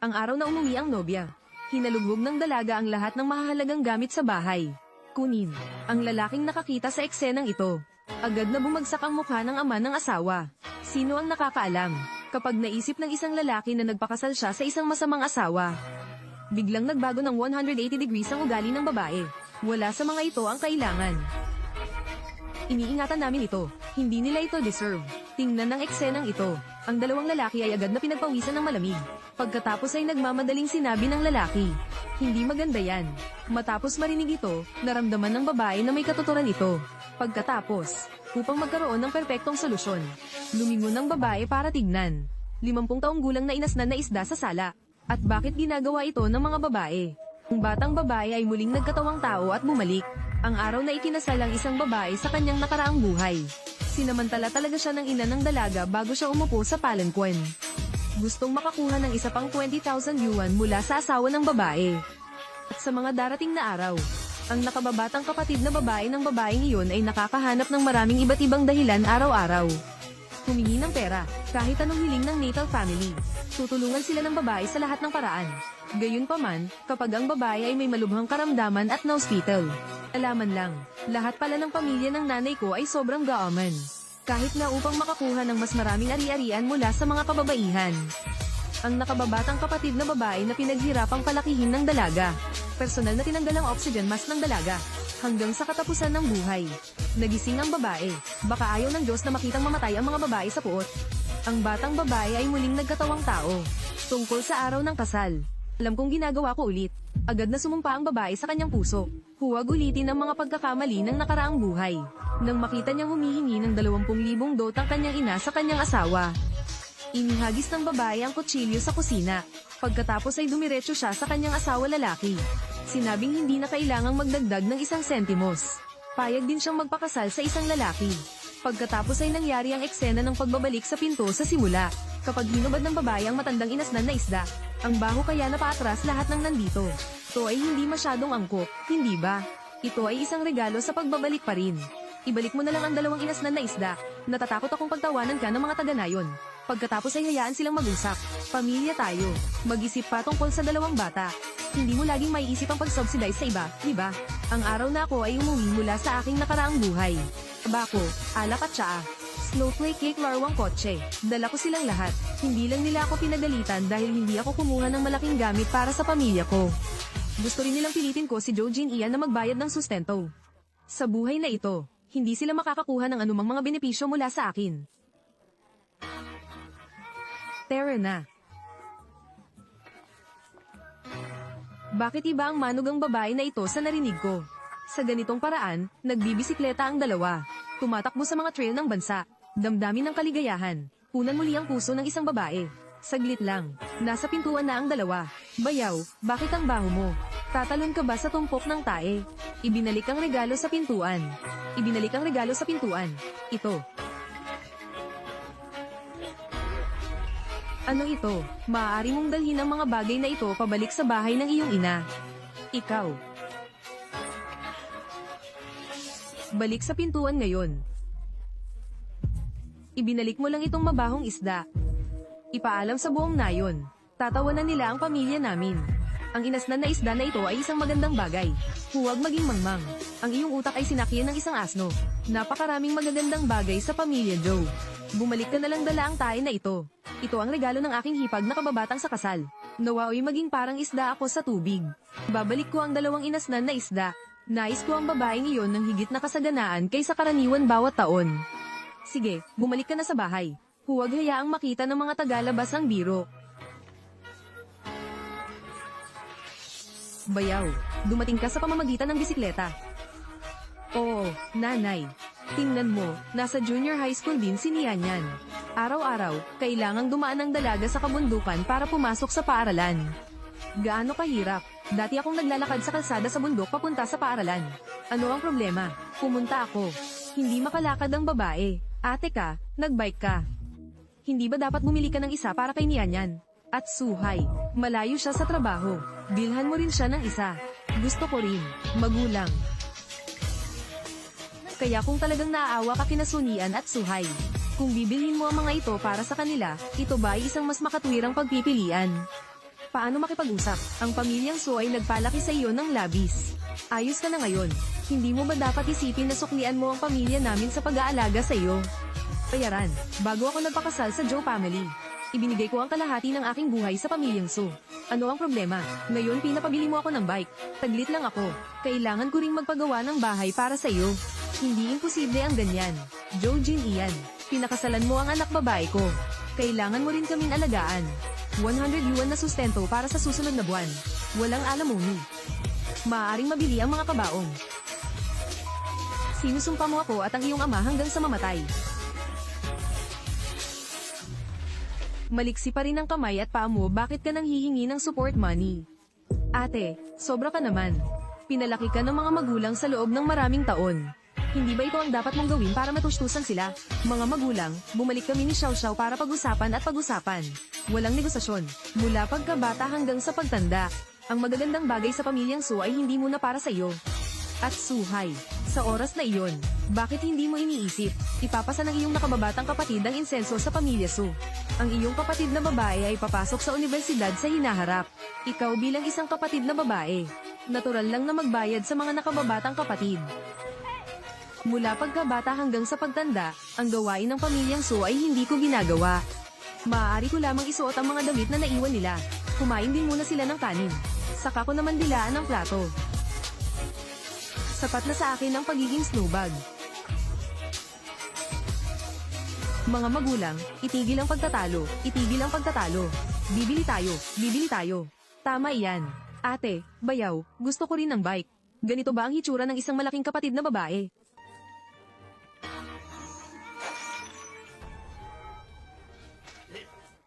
Ang araw na umuwi ang nobya. Hinalugog ng dalaga ang lahat ng mahahalagang gamit sa bahay. Kunin. Ang lalaking nakakita sa eksenang ito. Agad na bumagsak ang mukha ng ama ng asawa. Sino ang nakakaalam? Kapag naisip ng isang lalaki na nagpakasal siya sa isang masamang asawa. Biglang nagbago ng 180 degrees ang ugali ng babae. Wala sa mga ito ang kailangan. Iniingatan namin ito. Hindi nila ito deserve. Tingnan ng eksenang ito. Ang dalawang lalaki ay agad na pinagpawisan ng malamig. Pagkatapos ay nagmamadaling sinabi ng lalaki. Hindi maganda yan. Matapos marinig ito, naramdaman ng babae na may katuturan ito. Pagkatapos, upang magkaroon ng perpektong solusyon, lumingon ng babae para tignan. Limampung taong gulang na inasnan na isda sa sala. At bakit ginagawa ito ng mga babae? Ang batang babae ay muling nagkatawang tao at bumalik. Ang araw na ikinasal ang isang babae sa kanyang nakaraang buhay. Sinamantala talaga siya ng ina ng dalaga bago siya umupo sa palanquin. Gustong makakuha ng isa pang 20,000 yuan mula sa asawa ng babae. At sa mga darating na araw, ang nakababatang kapatid na babae ng babaeng iyon ay nakakahanap ng maraming iba't ibang dahilan araw-araw. Humingi ng pera, kahit anong hiling ng natal family. Tutulungan sila ng babae sa lahat ng paraan. Gayunpaman, kapag ang babae ay may malubhang karamdaman at na-hospital. Alaman lang, lahat pala ng pamilya ng nanay ko ay sobrang gaaman. Kahit na upang makakuha ng mas maraming ari-arian mula sa mga kababaihan. Ang nakababatang kapatid na babae na pinaghirapang palakihin ng dalaga. Personal na tinanggal ang oxygen mask ng dalaga. Hanggang sa katapusan ng buhay. Nagising ang babae. Baka ayaw ng Diyos na makitang mamatay ang mga babae sa puot. Ang batang babae ay muling nagkatawang tao. Tungkol sa araw ng kasal. Alam kong ginagawa ko ulit. Agad na sumumpa ang babae sa kanyang puso. Huwag ulitin ang mga pagkakamali ng nakaraang buhay. Nang makita niyang humihingi ng 20,000 dot ang kanyang ina sa kanyang asawa. Inihagis ng babae ang kutsilyo sa kusina. Pagkatapos ay dumiretso siya sa kanyang asawa lalaki. Sinabing hindi na kailangang magdagdag ng isang sentimos. Payag din siyang magpakasal sa isang lalaki. Pagkatapos ay nangyari ang eksena ng pagbabalik sa pinto sa simula. Kapag hinubad ng babae ang matandang inasnan na isda, ang baho kaya napaatras lahat ng nandito. Ito ay hindi masyadong angkop, hindi ba? Ito ay isang regalo sa pagbabalik pa rin. Ibalik mo na lang ang dalawang inasnan na isda. Natatakot akong pagtawanan ka ng mga taga-nayon. Pagkatapos ay hayaan silang mag-usap. Pamilya tayo. Mag-isip pa tungkol sa dalawang bata. Hindi mo laging maiisip ang pag-subsidize sa iba, di ba? Ang araw na ako ay umuwi mula sa aking nakaraang buhay. Bako, alak at tsaa. Snowflake cake larwang kotse. Dala ko silang lahat. Hindi lang nila ako pinagalitan dahil hindi ako kumuha ng malaking gamit para sa pamilya ko. Gusto rin nilang pilitin ko si Joe Jean Ian na magbayad ng sustento. Sa buhay na ito, hindi sila makakakuha ng anumang mga benepisyo mula sa akin. Tara na. Bakit iba ang manugang babae na ito sa narinig ko? Sa ganitong paraan, nagbibisikleta ang dalawa. Tumatakbo sa mga trail ng bansa. Damdamin ng kaligayahan. Punan muli ang puso ng isang babae. Saglit lang. Nasa pintuan na ang dalawa. Bayaw, bakit ang baho mo? Tatalon ka ba sa tumpok ng tae? Ibinalik ang regalo sa pintuan. Ibinalik ang regalo sa pintuan. Ito. Ano ito? Maaari mong dalhin ang mga bagay na ito pabalik sa bahay ng iyong ina. Ikaw. Balik sa pintuan ngayon. Ibinalik mo lang itong mabahong isda. Ipaalam sa buong nayon. Tatawanan nila ang pamilya namin. Ang inasnan na isda na ito ay isang magandang bagay. Huwag maging mangmang. Ang iyong utak ay sinakyan ng isang asno. Napakaraming magagandang bagay sa pamilya Joe. Bumalik ka na lang dala ang tae na ito. Ito ang regalo ng aking hipag na kababatang sa kasal. Nawaoy maging parang isda ako sa tubig. Babalik ko ang dalawang inasnan na isda. Nais ko ang babaeng iyon ng higit na kasaganaan kaysa karaniwan bawat taon. Sige, bumalik ka na sa bahay. Huwag hayaang makita ng mga tagalabas ang biro. Bayaw, dumating ka sa pamamagitan ng bisikleta. Oo, nanay. Tingnan mo, nasa junior high school din si Nianyan. Araw-araw, kailangang dumaan ng dalaga sa kabundukan para pumasok sa paaralan. Gaano kahirap? Dati akong naglalakad sa kalsada sa bundok papunta sa paaralan. Ano ang problema? Pumunta ako. Hindi makalakad ang babae. Ate ka, nagbike ka. Hindi ba dapat bumili ka ng isa para kay Nianyan? At suhay, malayo siya sa trabaho. Bilhan mo rin siya ng isa. Gusto ko rin, magulang. Kaya kung talagang naaawa ka kina Sunian at Suhay, kung bibilhin mo ang mga ito para sa kanila, ito ba ay isang mas makatwirang pagpipilian? Paano makipag-usap? Ang pamilyang Su ay nagpalaki sa iyo ng labis. Ayos ka na ngayon. Hindi mo ba dapat isipin na suklian mo ang pamilya namin sa pag-aalaga sa iyo? Bayaran, bago ako nagpakasal sa Joe family. Ibinigay ko ang kalahati ng aking buhay sa pamilyang Su. Ano ang problema? Ngayon pinapabili mo ako ng bike. Taglit lang ako. Kailangan ko ring magpagawa ng bahay para sa iyo. Hindi imposible ang ganyan. Joe Jin Ian, pinakasalan mo ang anak babae ko. Kailangan mo rin kaming alagaan. 100 yuan na sustento para sa susunod na buwan. Walang alamoni. Maaaring mabili ang mga kabaong. Sinusumpa mo ako at ang iyong ama hanggang sa mamatay. Maliksi pa rin ang kamay at paa mo bakit ka nang hihingi ng support money? Ate, sobra ka naman. Pinalaki ka ng mga magulang sa loob ng maraming taon. Hindi ba ito ang dapat mong gawin para matustusan sila? Mga magulang, bumalik kami ni Xiao Xiao para pag-usapan at pag-usapan. Walang negosasyon. Mula pagkabata hanggang sa pagtanda. Ang magagandang bagay sa pamilyang Su ay hindi muna para sa iyo. At suhay. Sa oras na iyon, bakit hindi mo iniisip? Ipapasa ng iyong nakababatang kapatid ang insenso sa pamilya Su. Ang iyong kapatid na babae ay papasok sa universidad sa hinaharap. Ikaw bilang isang kapatid na babae. Natural lang na magbayad sa mga nakababatang kapatid. Mula pagkabata hanggang sa pagtanda, ang gawain ng pamilyang Su ay hindi ko ginagawa. Maaari ko lamang isuot ang mga damit na naiwan nila. Kumain din muna sila ng kanin. Saka ko naman dilaan ang plato. Sapat na sa akin ang pagiging snowbag. Mga magulang, itigil ang pagtatalo, itigil ang pagtatalo. Bibili tayo, bibili tayo. Tama iyan. Ate, bayaw, gusto ko rin ng bike. Ganito ba ang hitsura ng isang malaking kapatid na babae?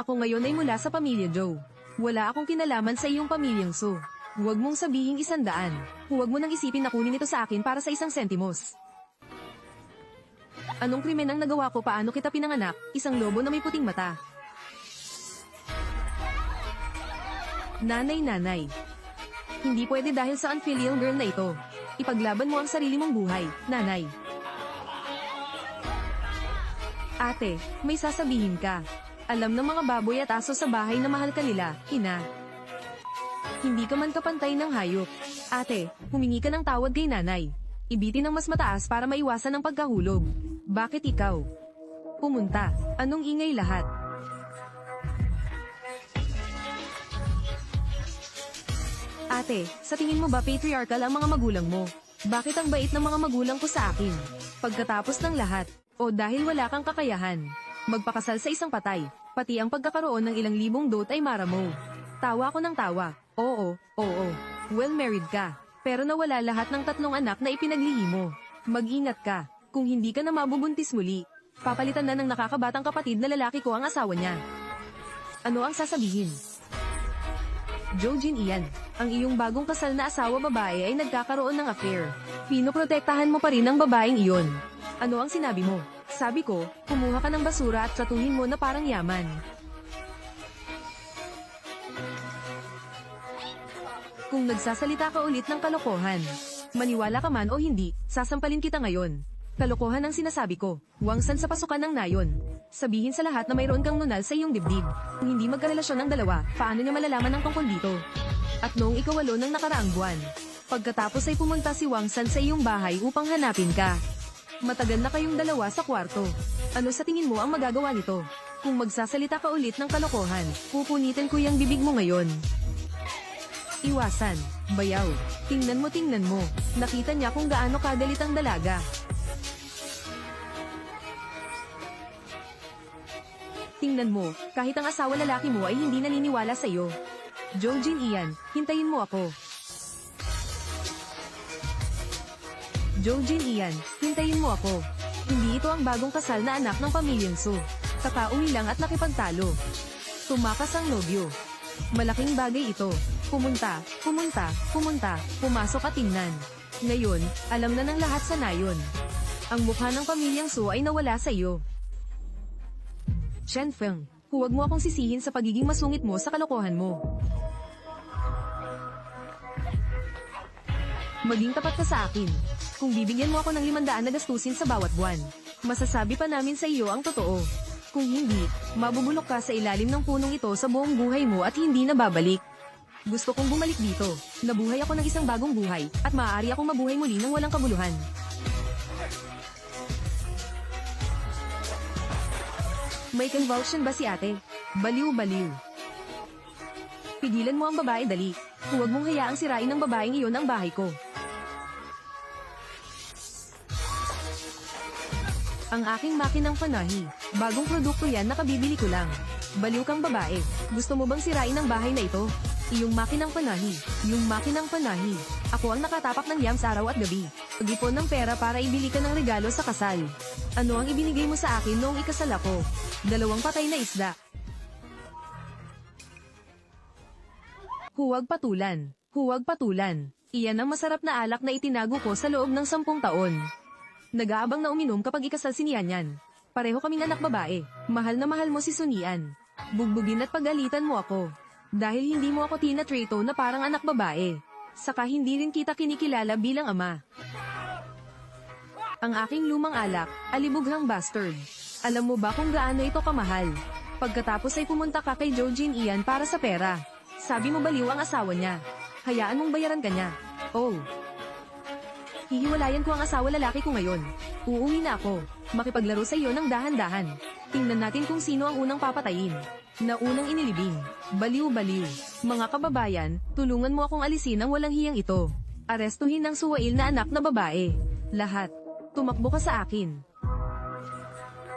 Ako ngayon ay mula sa pamilya Joe. Wala akong kinalaman sa iyong pamilyang Su. Huwag mong sabihing isandaan. Huwag mo nang isipin na kunin ito sa akin para sa isang sentimos. Anong krimen ang nagawa ko paano kita pinanganak? Isang lobo na may puting mata. Nanay-nanay. Hindi pwede dahil sa unfilial girl na ito. Ipaglaban mo ang sarili mong buhay, nanay. Ate, may sasabihin ka. Alam ng mga baboy at aso sa bahay na mahal ka nila, ina. Hindi ka man kapantay ng hayop. Ate, humingi ka ng tawad kay nanay. Ibitin ng mas mataas para maiwasan ang pagkahulog. Bakit ikaw? Pumunta. Anong ingay lahat? Ate, sa tingin mo ba patriarchal ang mga magulang mo? Bakit ang bait ng mga magulang ko sa akin? Pagkatapos ng lahat, o dahil wala kang kakayahan, magpakasal sa isang patay, pati ang pagkakaroon ng ilang libong dot ay mara mo. Tawa ko ng tawa. Oo, oo. Well married ka. Pero nawala lahat ng tatlong anak na ipinaglihi mo. Mag-ingat ka. Kung hindi ka na mabubuntis muli, papalitan na ng nakakabatang kapatid na lalaki ko ang asawa niya. Ano ang sasabihin? Jojin Ian, ang iyong bagong kasal na asawa babae ay nagkakaroon ng affair. Pinoprotektahan mo pa rin ang babaeng iyon. Ano ang sinabi mo? Sabi ko, kumuha ka ng basura at tratuhin mo na parang yaman. Kung nagsasalita ka ulit ng kalokohan, maniwala ka man o hindi, sasampalin kita ngayon. Kalokohan ang sinasabi ko, wangsan sa pasukan ng nayon. Sabihin sa lahat na mayroon kang nunal sa iyong dibdib. Kung hindi magkarelasyon ng dalawa, paano niya malalaman ang tungkol dito? At noong ikawalo ng nakaraang buwan, pagkatapos ay pumunta si Wangsan sa iyong bahay upang hanapin ka. Matagal na kayong dalawa sa kwarto. Ano sa tingin mo ang magagawa nito? Kung magsasalita ka ulit ng kalokohan, pupunitin ko yung bibig mo ngayon. Iwasan. Bayaw. Tingnan mo tingnan mo. Nakita niya kung gaano kagalit ang dalaga. Tingnan mo, kahit ang asawa lalaki mo ay hindi naniniwala sa iyo. Jojin Ian, hintayin mo ako. Jojin Ian, hintayin mo ako. Hindi ito ang bagong kasal na anak ng pamilyang Su. Kakauwi lang at nakipagtalo. Tumakas ang nobyo. Malaking bagay ito. Pumunta, pumunta, pumunta, pumasok at tingnan. Ngayon, alam na ng lahat sa nayon. Ang mukha ng pamilyang Su ay nawala sa iyo. Shen Feng, huwag mo akong sisihin sa pagiging masungit mo sa kalokohan mo. Maging tapat ka sa akin. Kung bibigyan mo ako ng limandaan na gastusin sa bawat buwan, masasabi pa namin sa iyo ang totoo. Kung hindi, mabubulok ka sa ilalim ng punong ito sa buong buhay mo at hindi na babalik. Gusto kong bumalik dito. Nabuhay ako ng isang bagong buhay, at maaari akong mabuhay muli ng walang kabuluhan. May convulsion ba si ate? Baliw-baliw. Pigilan mo ang babae dali. Huwag mong hayaang sirain ng babaeng iyon ang bahay ko. Ang aking makinang panahi. Bagong produkto yan nakabibili ko lang. Baliw kang babae. Gusto mo bang sirain ang bahay na ito? Iyong makinang panahi. Yung makinang panahi. Ako ang nakatapak ng yams araw at gabi. Pag-ipon ng pera para ibili ka ng regalo sa kasal. Ano ang ibinigay mo sa akin noong ikasal ako? Dalawang patay na isda. Huwag patulan. Huwag patulan. Iyan ang masarap na alak na itinago ko sa loob ng sampung taon. Nag-aabang na uminom kapag ikasal si Nianyan. Pareho kaming anak babae. Mahal na mahal mo si Sunian. Bugbugin at pagalitan mo ako. Dahil hindi mo ako tinatrato na parang anak babae. Saka hindi rin kita kinikilala bilang ama. Ang aking lumang alak, alibughang bastard. Alam mo ba kung gaano ito kamahal? Pagkatapos ay pumunta ka kay Jojin Ian para sa pera. Sabi mo baliw ang asawa niya. Hayaan mong bayaran ka. Oh. Hihiwalayan ko ang asawa lalaki ko ngayon. Uuwi na ako. Makipaglaro sa iyo ng dahan-dahan. Tingnan natin kung sino ang unang papatayin. Na unang inilibing. Baliw-baliw. Mga kababayan, tulungan mo akong alisin ang walang hiyang ito. Arestuhin ang suwail na anak na babae. Lahat. Tumakbo ka sa akin.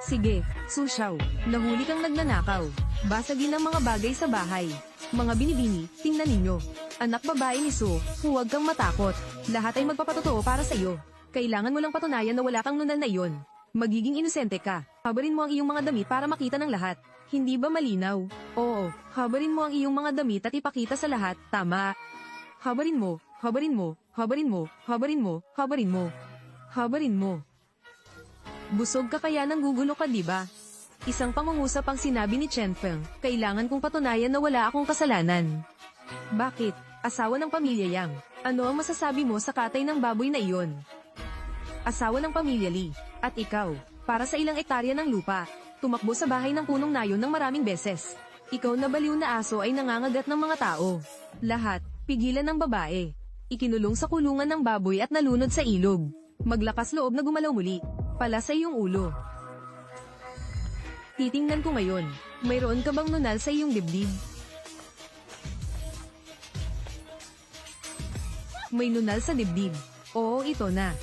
Sige, Susyaw, nahuli kang nagnanakaw. Basagin ang mga bagay sa bahay. Mga binibini, tingnan ninyo. Anak babae ni Su, huwag kang matakot. Lahat ay magpapatotoo para sa iyo. Kailangan mo lang patunayan na wala kang nunal na iyon. Magiging inosente ka. Habarin mo ang iyong mga damit para makita ng lahat. Hindi ba malinaw? Oo, habarin mo ang iyong mga damit at ipakita sa lahat, tama. Habarin mo, habarin mo, habarin mo, habarin mo, habarin mo. Habarin mo. Busog ka kaya nang gugulo ka, di ba? Isang pangungusap ang sinabi ni Chen Feng, kailangan kong patunayan na wala akong kasalanan. Bakit? Asawa ng pamilya Yang. Ano ang masasabi mo sa katay ng baboy na iyon? Asawa ng pamilya Li. At ikaw, para sa ilang ektarya ng lupa, tumakbo sa bahay ng punong nayon ng maraming beses. Ikaw na baliw na aso ay nangangagat ng mga tao. Lahat, pigilan ng babae. Ikinulong sa kulungan ng baboy at nalunod sa ilog. Maglakas loob na gumalaw muli. Pala sa iyong ulo. Titingnan ko ngayon, mayroon ka bang nunal sa iyong dibdib? May nunal sa dibdib. Oo, ito na.